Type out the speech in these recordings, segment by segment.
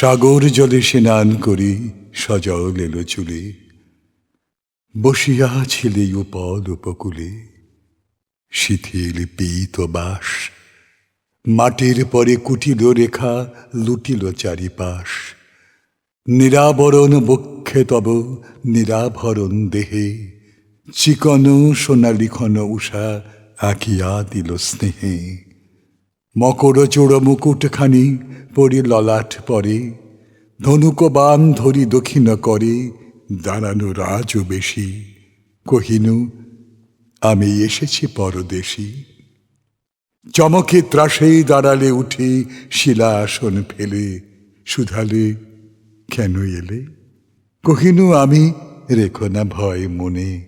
সাগর জলে স্নান করি, সজল এলো চুলে। বসিয়া ছিলে উপল উপকূলে। শিথিল পীত বাস, মাটির পরে কুটিল রেখা লুটিল চারিপাশ। নিরাবরণ বক্ষে তব নিরাভরণ দেহে। চিকন সোনালিখন উষা আঁকিয়া দিল স্নেহে। মকর চোড় মুকুটখানি পরি ললাট পরে, ধনুক বান ধরি দক্ষিণ করে, দাঁড়ানো রাজ বেশি। কহিনু, আমি এসেছি পরদেশী। চমকে ত্রাসেই দাঁড়ালে উঠে শিলা আসন ফেলে শুধালে কেন এলে? কহিনু, আমি রেখো না ভয় মনে,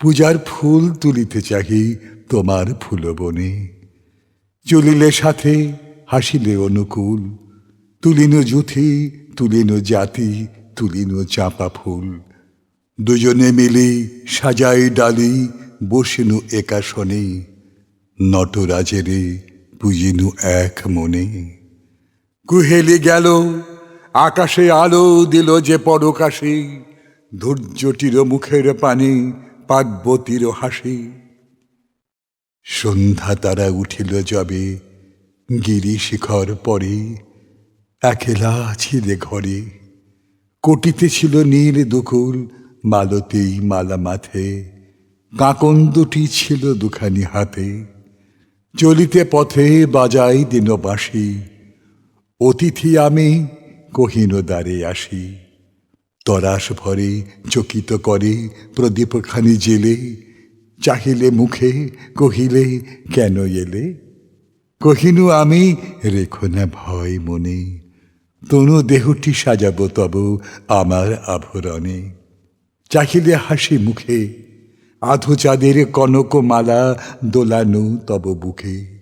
পূজার ফুল তুলিতে চাহি তোমার ফুলবনে চলিলে সাথে, হাসিলে অনুকূল। তুলিন জুথি তুলিন জাতি, তুলিন চাপা ফুল। দুজনে মিলে সাজাই ডালি, বসিনু একাশনে নটরাজেরে পুজিনু এক মনে। কুহেলি গেল, আকাশে আলো দিল যে পরকাশে। ধৈর্যটির মুখের পানি পার্বতীর হাসি। সন্ধ্যা তারা উঠিল যবে গিরি শিখর পরে একেলা ছিলে ঘরে। কোটিতে ছিল নীল দুকুল, মালতেই মালা মাথে, কাকন দুটি ছিল দুখানি হাতে। চলিতে পথে বাজাই দিন বাসি অতিথি আমি কহিন দ্বারে আসি। তরাস ভরে চকিত করে প্রদীপখানি জেলে চাহিলে মুখে, কহিলে কেন এলে? কহিনু, আমি রেখো না ভয় মনে, তনু দেহটি সাজাবো তব আমার আভরণে। চাহিলে হাসি মুখে, আধু চাঁদের কনক মালা দোলানু তব বুকে।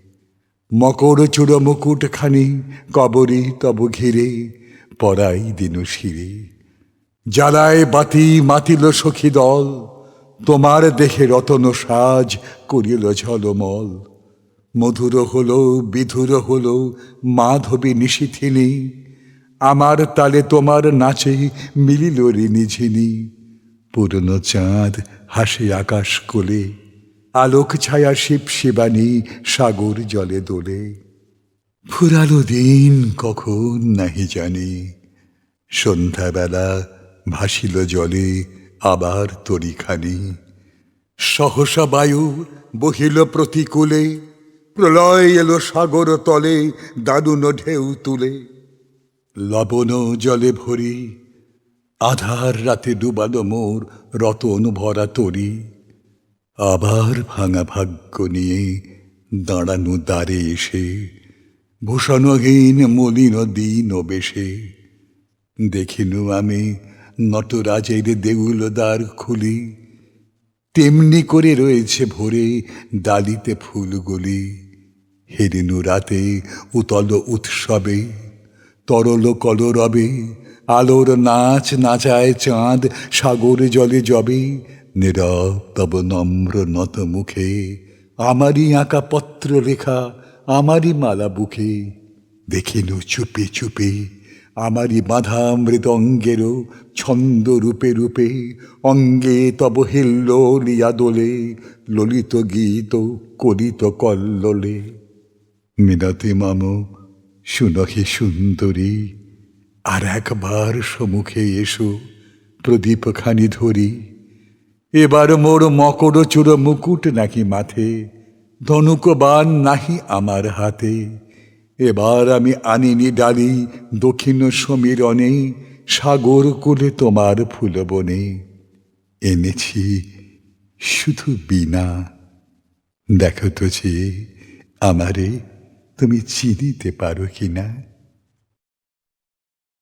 মকর চূড় মুকুটখানি কবরী তব ঘিরে, পরাই দিন শিরে। জ্বালায় বাতি, মাতিল সখী দল তোমার দেহে রতন সাজ করিল ঝলমল। মধুর হলো, বিধুর হলো, মাধবী নিশিথিনী। আমার তালে তোমার নাচে মিলিল ঋণী ঝিনি। পুরনো চাঁদ হাসে আকাশ কোলে, আলোক ছায়া শিব শিবানী সাগর জলে দোলে। ফুরালো দিন কখন নাহি জানি, সন্ধ্যাবেলা ভাসিল জলে আবার তরিখানি। সহসা বায়ু বহিল প্রতিকূলে, প্রলয় এলো সাগর তলে, দারুণ ঢেউ তুলে। লবণ জলে ভরি, আধার রাতে ডুবালো মোর রতন ভরা তরি। আবার ভাঙা ভাগ্য নিয়ে দাঁড়ানো দ্বারে এসে, ভূষণহীন মলিন দিন বেশে দেখিনু আমি নটরাজের দেউল দ্বার খুলি, তেমনি করে রয়েছে ভোরে ডালিতে ফুলগুলি হেরিনু রাতে উতল উৎসবে, তরল কলরবে, আলোর নাচ নাচায় চাঁদ, সাগর জলে জবে, নীরব তব নম্র নত মুখে, আমারই আঁকা পত্র লেখা আমারই মালা বুকে, দেখিনু চুপে চুপে আমারই বাঁধা মৃদঙ্গেরও ছন্দ রূপে রূপে, অঙ্গে তব হিল্ল লিয়া দোলে, ললিত গীত করিত কল্লোলে। মিনতি মাম শুনহে সুন্দরী, আর একবার সমুখে এসো প্রদীপখানি ধরি। এবার মোর মকর চূড় মুকুট নাকি মাথে, ধনুক বান নাহি আমার হাতে। এবার আমি আনিনি ডালি, দক্ষিণ সমীরণে সাগর কোলে তোমার ফুলবনে এনেছি শুধু বিনা দেখো তো যে আমারে তুমি চিনিতে পারো কিনা।